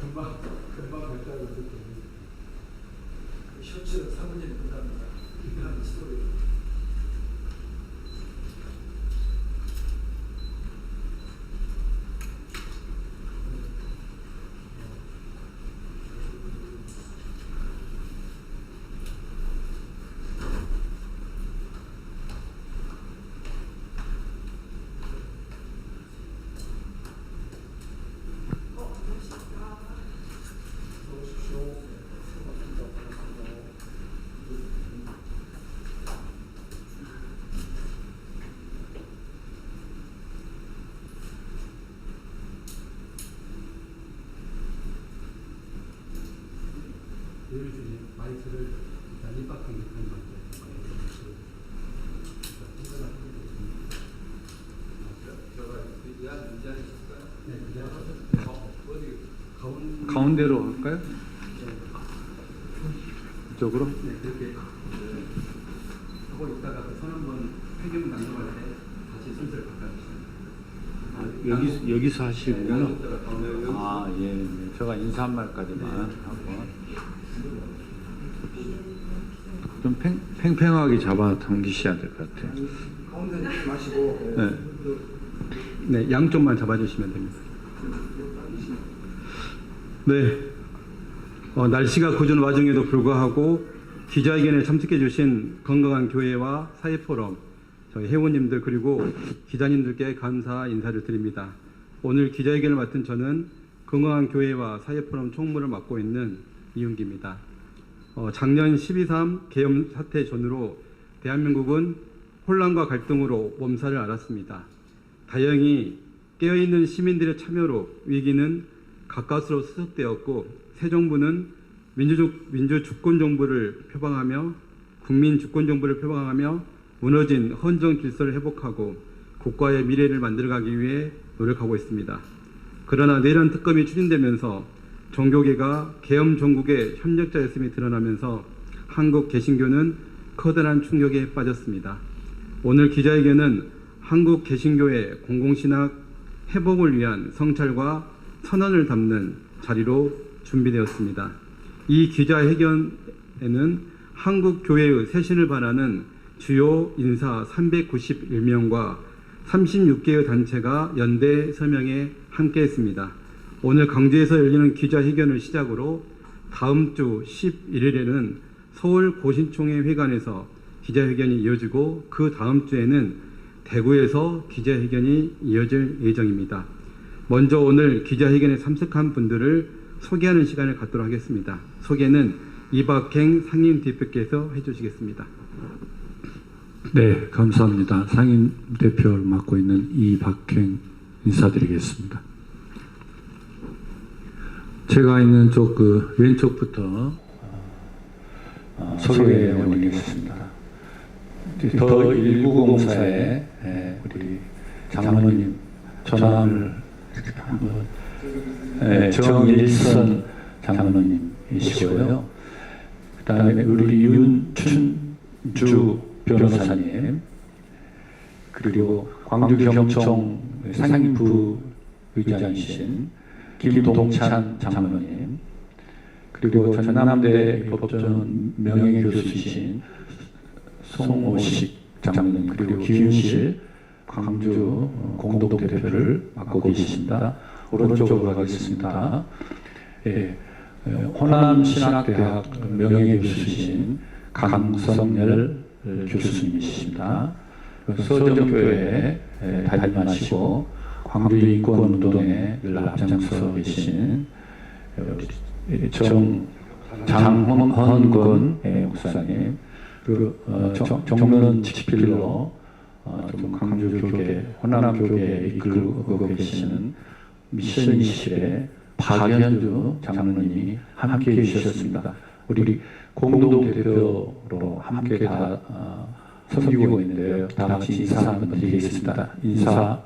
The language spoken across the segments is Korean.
금방 금방 발달을 듣고 셔츠 사모님 끝납니다. 이런 스토리. 예를 마이크를 일단 입 밖에 있는 건데 제가 이 안- 이 안에 있을까요? 네, 그냥 어, 어디 가운 가운데로 할까요? 이쪽으로? 네, 그렇게 하고 있다가 손 한번 회경 당겨할 때 다시 순서를 바꿔주시면 아, 여기, 여기서. 양쪽다가 가운데 아, 예. 네. 제가 인사 한 말까지만 하고. 좀 팽, 팽팽하게 잡아 당기셔야 될 것 같아요. 가운데 마시고 네. 네, 양쪽만 잡아주시면 됩니다. 네, 어, 날씨가 궂은 와중에도 불구하고 기자회견에 참석해 주신 건강한 교회와 사회포럼, 저희 회원님들 그리고 기자님들께 감사 인사를 드립니다. 오늘 기자회견을 맡은 저는 건강한 교회와 사회포럼 총무를 맡고 있는 이윤기입니다. 어, 작년 12.3 계엄 사태 전후로 대한민국은 혼란과 갈등으로 몸살을 앓았습니다. 다행히 깨어있는 시민들의 참여로 위기는 가까스로 수습되었고 새 정부는 민주주, 민주주권 정부를 표방하며 국민 주권 정부를 표방하며 무너진 헌정 질서를 회복하고 국가의 미래를 만들어가기 위해 노력하고 있습니다. 그러나 내란 특검이 추진되면서 종교계가 계엄 종국의 협력자였음이 드러나면서 한국 개신교는 커다란 충격에 빠졌습니다. 오늘 기자회견은 한국 개신교의 공공신학 회복을 위한 성찰과 선언을 담는 자리로 준비되었습니다. 이 기자회견에는 한국 교회의 쇄신을 바라는 주요 인사 391명과 36개의 단체가 연대 서명에 함께했습니다. 오늘 광주에서 열리는 기자회견을 시작으로 다음 주 11일에는 서울 고신총회 회관에서 기자회견이 이어지고 그 다음 주에는 대구에서 기자회견이 이어질 예정입니다. 먼저 오늘 기자회견에 참석한 분들을 소개하는 시간을 갖도록 하겠습니다. 소개는 이박행 상임 대표께서 해주시겠습니다. 네, 감사합니다. 상임 대표를 맡고 있는 이박행 인사드리겠습니다. 제가 있는 쪽 그 왼쪽부터 어, 소개해 올리겠습니다. 더 1904에 우리 장로님 전화를 한번 예, 정일선 장로님이시고요. 그다음에 우리 윤춘주 변호사님 그리고 광주 경총 상임부 의장이신 김동찬 장로님 그리고 전남대 법전 명예 교수이신 송오식 장로님 그리고 기윤실 광주 공동 대표를 맡고 계십니다. 오른쪽으로 가겠습니다. 예, 예, 호남 신학대학 명예 교수이신 강성열 교수님이십니다. 그 서정교회 에 담임하시고 광주 인권운동에 늘 앞장서 계신 정 장헌건 목사님 그 어, 정- 정론 직필로 어, 좀 광주 교계 호남 교계에 이끌고 계시는 미션 20의 박연주 장로님이 함께 해 주셨습니다. 우리 공동 대표로 함께 다 어, 섬기고 있는데요. 다 같이 인사 한번 드리겠습니다. 인사.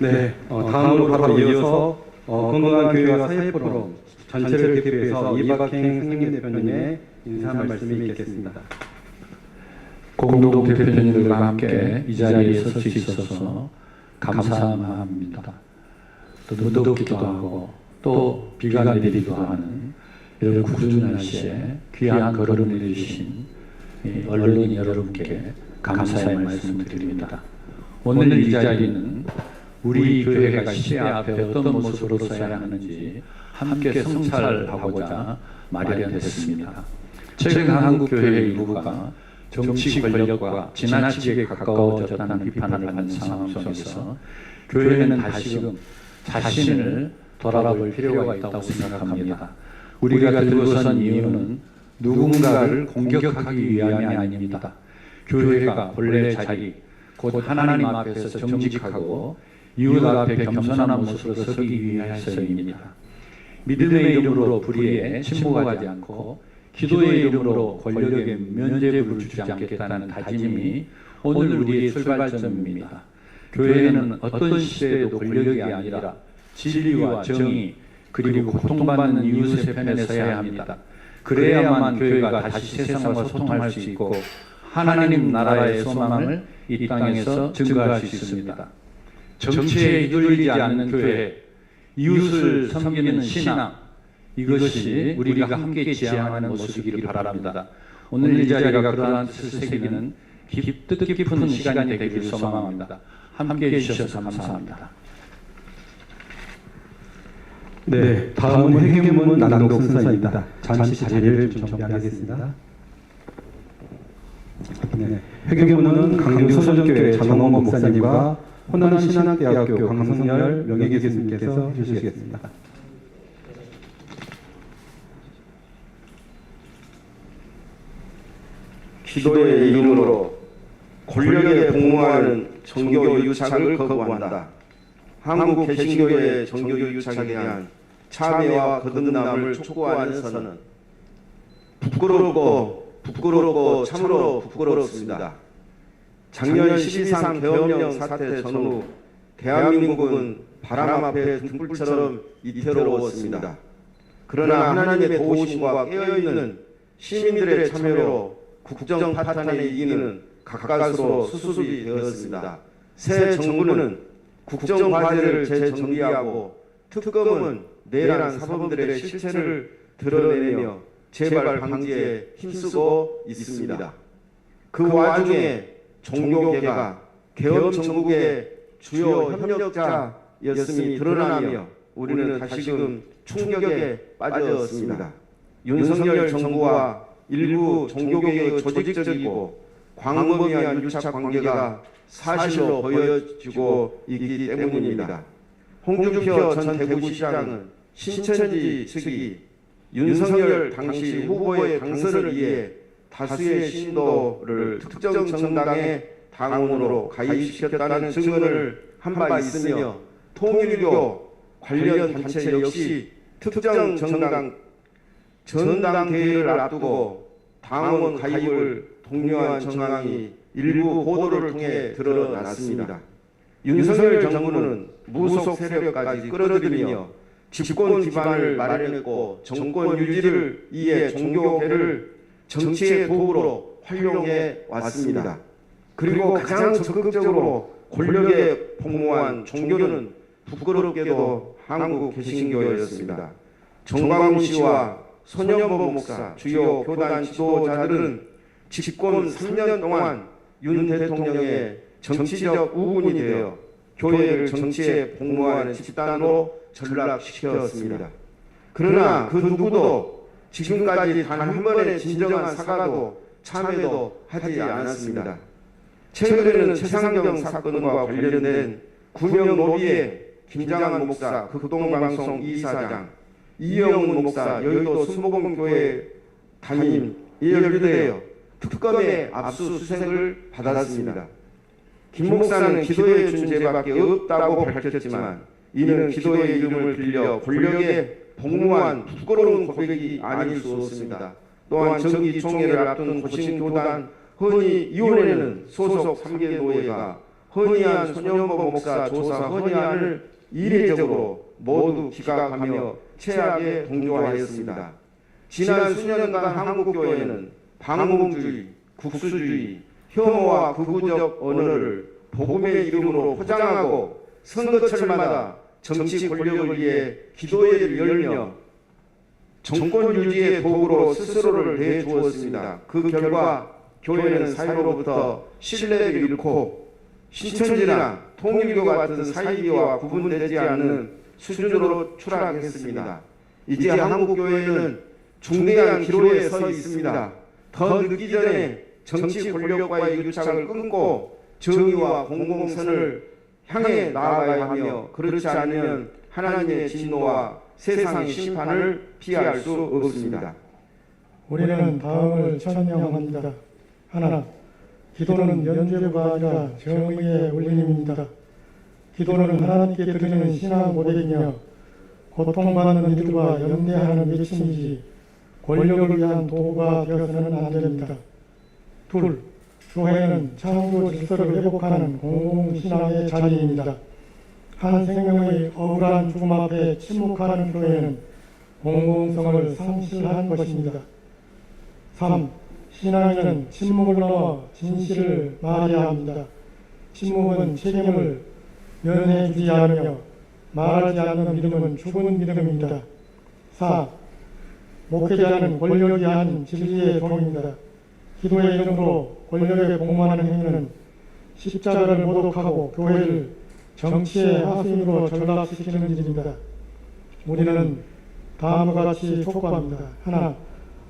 네, 어, 다음으로 바로 이어서 어, 건강한 교회와 사회포럼 전체를 대표해서 이박행 상임 대표님의 인사 말씀이 있겠습니다. 공동 대표님들과 함께 이 자리에 설 수 있어서 감사합니다. 또 무덥기도 하고 또 비가 내리기도 하는 이런 구준 날씨에 귀한 걸음을 내주신 이 언론인 여러분께 감사의 말씀을 드립니다. 오늘 이 자리는 우리 교회가 시대 앞에 어떤 모습으로 서야 하는지 함께 성찰하고자 마련됐습니다. 최근 한국 교회 일부가 정치 권력과 지나치게 가까워졌다는 비판을 받는 상황 속에서 교회는 다시금 자신을 돌아볼 필요가 있다고 생각합니다. 우리가 들고선 이유는 누군가를 공격하기 위함이 아닙니다. 교회가 본래 자리, 곧 하나님 앞에서 정직하고 이웃 앞에 겸손한 모습으로 서기 위해서입니다. 믿음의 이름으로 불의에 침묵하지 않고 기도의 이름으로 권력에 면죄부를 주지 않겠다는 다짐이 오늘 우리의 출발점입니다. 교회는 어떤 시대에도 권력이 아니라 진리와 정의 그리고 고통받는 이웃의 편에 서야 합니다. 그래야만 교회가 다시 세상과 소통할 수 있고 하나님 나라의 소망을 이 땅에서 증거할 수 있습니다. 정치에 휘둘리지 않는 교회, 이웃을 섬기는 신앙, 이것이 우리가 함께 지향하는 모습이기를 바랍니다. 오늘 이 자리가 그러한 뜻을 새기는 깊- 뜻깊은 시간이 되기를 소망합니다. 함께 해주셔서 감사합니다. 네, 다음은 회계문 낭독 순서입니다. 잠시 자리를 좀 정비하겠습니다. 네, 회계문은 강주 소전교회 장홍원 목사님과 호남 신학대학교 강성열 명예 교수님께서 해주시겠습니다. 기도의 이름으로 권력에 복무하는 정교 유착을 거부한다. 한국 개신교의 정교 유착에 대한 참여와 거듭남을 촉구하는 선언은 부끄럽고 부끄럽고 참으로 부끄럽습니다. 작년 12.3 계엄령 사태 전후 대한민국은 바람 앞에 등불처럼 이태로웠습니다. 그러나 하나님의 도우심과 깨어있는 시민들의 참여로 국정 파탄에 이기는 가까스로 수습이 되었습니다. 새 정부는 국정 과제를 재정비하고 특검은 내란 사범들의 실체를 드러내며 재발 방지에 힘쓰고 있습니다. 그 와중에 종교계가 개헌 정국의 주요 협력자였음이 드러나며 우리는 다시금 충격에 빠졌습니다. 윤석열 정부와 일부 종교계의 조직적이고 광범위한 유착 관계가 사실로 보여지고 있기 때문입니다. 홍준표 전 대구시장은 신천지 측이 윤석열 당시 후보의 당선을 위해 다수의 신도를 특정 정당의 당원으로 가입시켰다는 증언을 한 바 있으며 통일교 관련 단체 역시 특정 정당 전당대회를 앞두고 당원 가입을 독려한 정황이 일부 보도를 통해 드러났습니다. 윤석열 정부는 무속 세력까지 끌어들이며 집권 기반을 마련했고 정권 유지를 위해 종교계를 정치의 도구로 활용해 왔습니다. 그리고 가장 적극적으로 권력에 복무한 종교는 부끄럽게도 한국 개신교였습니다. 정광훈 씨와 손영보 목사, 주요 교단 지도자들은 집권 3년 동안 윤 대통령의 정치적 우군이 되어 교회를 정치에 복무하는 집단으로 전락시켰습니다. 그러나 그 누구도 지금까지 단 한 번의 진정한 사과도 참회도 하지 않았습니다. 최근에는 최상경 사건과 관련된 구명 로비에 김장한 목사, 극동방송 이사장, 이영훈 목사, 여의도 순복음교회 담임 연루되어 특검의 압수수색을 받았습니다. 김 목사는 기도의 존재밖에 없다고 밝혔지만 이는 기도의 이름을 빌려 권력에 복무한 부끄러운 고백이 아닐 수 없습니다. 또한 정기 총회를 앞둔 고신교단 헌의위원회는 소속 3개 노회가 헌의한 손영보 목사 조사 헌의안을 이례적으로 모두 기각하며 최악에 동조하였습니다. 지난 수년간 한국교회는 방공주의, 국수주의, 혐오와 극우적 언어를 복음의 이름으로 포장하고 선거철마다 정치 권력을 위해 기도회를 열며 정권 유지의 도구로 스스로를 내주었습니다. 그 결과 교회는 사회로부터 신뢰를 잃고 신천지나 통일교 같은 사이비와 구분되지 않는 수준으로 추락했습니다. 이제 한국 교회는 중대한 기로에 서 있습니다. 더 늦기 전에 정치 권력과의 유착을 끊고 정의와 공공선을 향해 나아가야 하며 그렇지 않으면 하나님의 진노와 세상의 심판을 피할 수 없습니다. 우리는 다음을 천명합니다. 하나, 기도는 연주가 아니라 정의의 울림입니다. 기도는 하나님께 드리는 신앙 고백이며 고통받는 이들과 연대하는 외침이지 권력을 위한 도구가 되어서는 안 됩니다. 둘, 교회는 창조 질서를 회복하는 공공신앙의 자리입니다. 한 생명의 억울한 죽음 앞에 침묵하는 교회는 공공성을 상실한 것입니다. 3. 신앙인은 침묵을 넘어 진실을 말해야 합니다. 침묵은 책임을 면해 주지 않으며 말하지 않는 믿음은 죽은 믿음입니다. 4. 목회자는 권력이 아닌 진리의 종입니다. 기도의 이름으로 권력에 복무하는 행위는 십자가를 모독하고 교회를 정치의 하수인으로 전락시키는 일입니다. 우리는 다음과 같이 촉구합니다. 하나,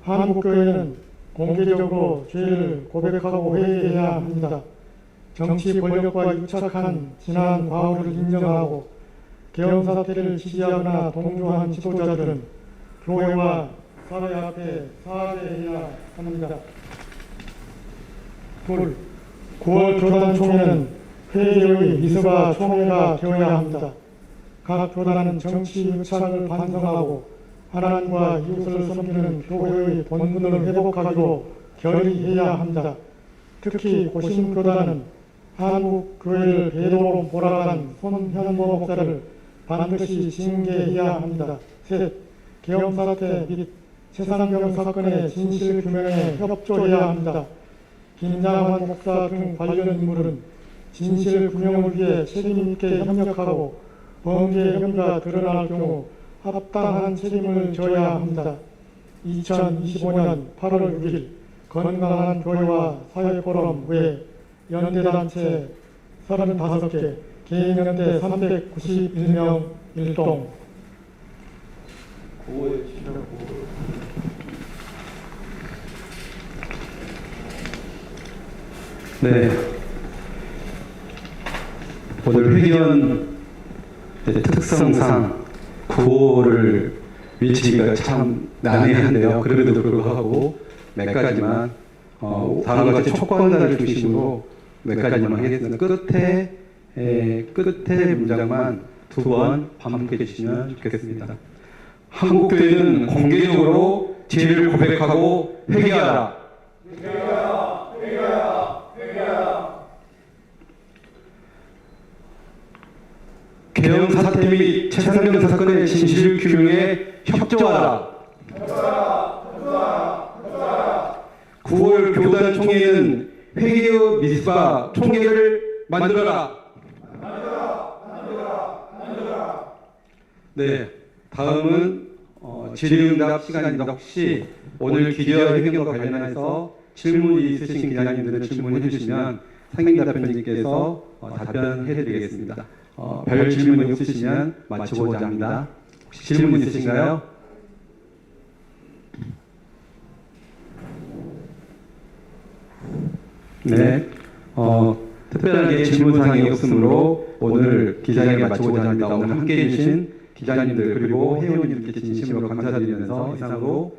한국교회는 공개적으로 죄를 고백하고 회개해야 합니다. 정치 권력과 유착한 지난 과거를 인정하고 계엄 사태를 지지하거나 동조한 지도자들은 교회와 사회 앞에 사죄해야 합니다. 둘, 9월 교단 총회는 회개의 미소가 총회가 되어야 합니다. 각 교단은 정치 유착을 반성하고 하나님과 이웃을 섬기는 교회의 본분을 회복하기로 결의해야 합니다. 특히 고신교단은 한국 교회를 배도로 몰아간 손현보 목사를 반드시 징계해야 합니다. 셋, 계엄 사태 및 세상경 사건의 진실 규명에 협조해야 합니다. 김장환 목사 등 관련 인물은 진실 규명을 위해 책임 있게 협력하고 범죄 혐의가 드러날 경우 합당한 책임을 져야 합니다. 2025년 8월 6일 건강한 교회와 사회포럼 외 연대단체 35개, 개인연대 391명 일동 네. 오늘 회견 특성상 구호를 외치기가 참 난해한데요. 그럼에도 불구하고 몇 가지만 어, 다음과 같이 촉구한다를 중심으로 몇 가지만 하겠습니다. 끝에 에, 끝에 문장만 두 번 반복해 주시면 좋겠습니다. 한국교회는 공개적으로 죄를 고백하고 회개하라. 계엄 사태 및 최상병 사건의 진실 규명에 협조하라. 9월 교단 총회는 회개의 미스바 총회를 만들어라. 네, 다음은 어, 질의응답 시간입니다. 혹시 오늘 기자 회견과 관련해서 질문이 있으신 기자님들은 질문해 주시면 상임 대표님께서 어, 답변해 드리겠습니다. 어, 별 질문이 없으시면 마치고자 합니다. 혹시 질문 있으신가요? 네. 어, 특별하게 질문사항이 없으므로 오늘 기자회견 마치고자 합니다. 오늘 함께해 주신 기자님들 그리고 회원님께 진심으로 감사드리면서 이상으로